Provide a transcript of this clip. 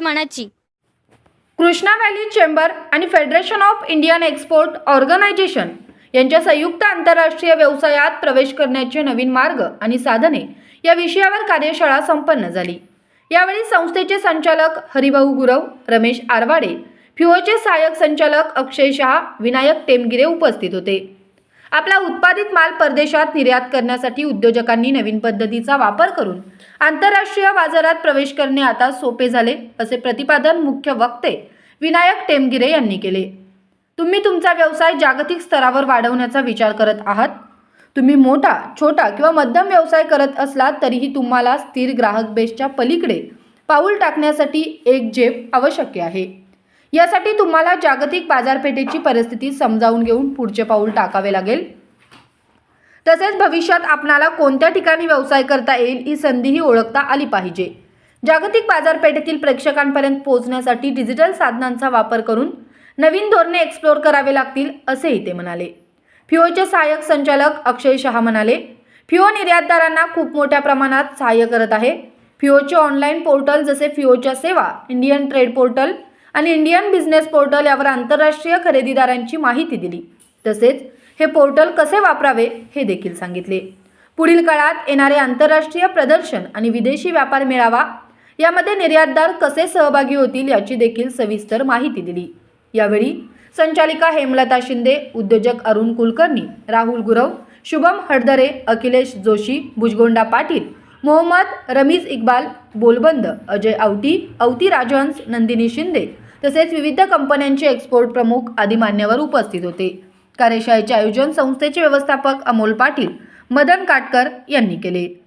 मानाची. Krishna valley chamber आणि federation of Indian export organisation यांच्या संयुक्त आंतरराष्ट्रीय व्यवसायात प्रवेश करण्याचे नवीन मार्ग आणि साधने या विषयावर कार्यशाळा संपन्न झाली. यावेळी संस्थेचे संचालक हरिभाऊ गुरव रमेश आरवाडे फ्युओचे सहाय्यक संचालक अक्षय शहा विनायक टेमगिरे उपस्थित होते. आपला उत्पादित माल परदेशात निर्यात करण्यासाठी उद्योजकांनी नवीन पद्धतीचा वापर करून आंतरराष्ट्रीय बाजारात प्रवेश करणे आता सोपे झाले असे प्रतिपादन मुख्य वक्ते विनायक टेमगिरे यांनी केले. तुम्ही तुमचा व्यवसाय जागतिक स्तरावर वाढवण्याचा विचार करत आहात? तुम्ही मोठा छोटा किंवा मध्यम व्यवसाय करत असलात तरीही तुम्हाला स्थिर ग्राहक बेसच्या पलीकडे पाऊल टाकण्यासाठी एक जेब आवश्यक आहे. यासाठी तुम्हाला जागतिक बाजारपेठेची परिस्थिती समजावून घेऊन पुढचे पाऊल टाकावे लागेल. तसेच भविष्यात आपणाला कोणत्या ठिकाणी व्यवसाय करता येईल ही संधीही ओळखता आली पाहिजे. जागतिक बाजारपेठेतील प्रेक्षकांपर्यंत पोहोचण्यासाठी डिजिटल साधनांचा वापर करून नवीन धोरणे एक्सप्लोर करावे लागतील असेही ते म्हणाले. फिओचे सहाय्यक संचालक अक्षय शहा म्हणाले फिओ निर्यातदारांना खूप मोठ्या प्रमाणात सहाय्य करत आहे. फिओचे ऑनलाईन पोर्टल जसे फिओच्या सेवा इंडियन ट्रेड पोर्टल आणि इंडियन बिझनेस पोर्टल यावर आंतरराष्ट्रीय खरेदीदारांची माहिती दिली. तसेच हे पोर्टल कसे वापरावे हे देखील सांगितले. पुढील काळात येणारे आंतरराष्ट्रीय प्रदर्शन आणि विदेशी व्यापार मेळावा यामध्ये निर्यातदार कसे सहभागी होतील याची देखील सविस्तर माहिती दिली. यावेळी संचालिका हेमलता शिंदे उद्योजक अरुण कुलकर्णी राहुल गुरव शुभम हडदरे अखिलेश जोशी भुजगोंडा पाटील मोहम्मद रमीज इक्बाल बोलबंद अजय आवटी अवती राजहंस नंदिनी शिंदे तसेच विविध कंपन्यांचे एक्सपोर्ट प्रमुख आदी मान्यवर उपस्थित होते. कार्यशाळेचे आयोजन संस्थेचे व्यवस्थापक अमोल पाटील मदन काटकर यांनी केले.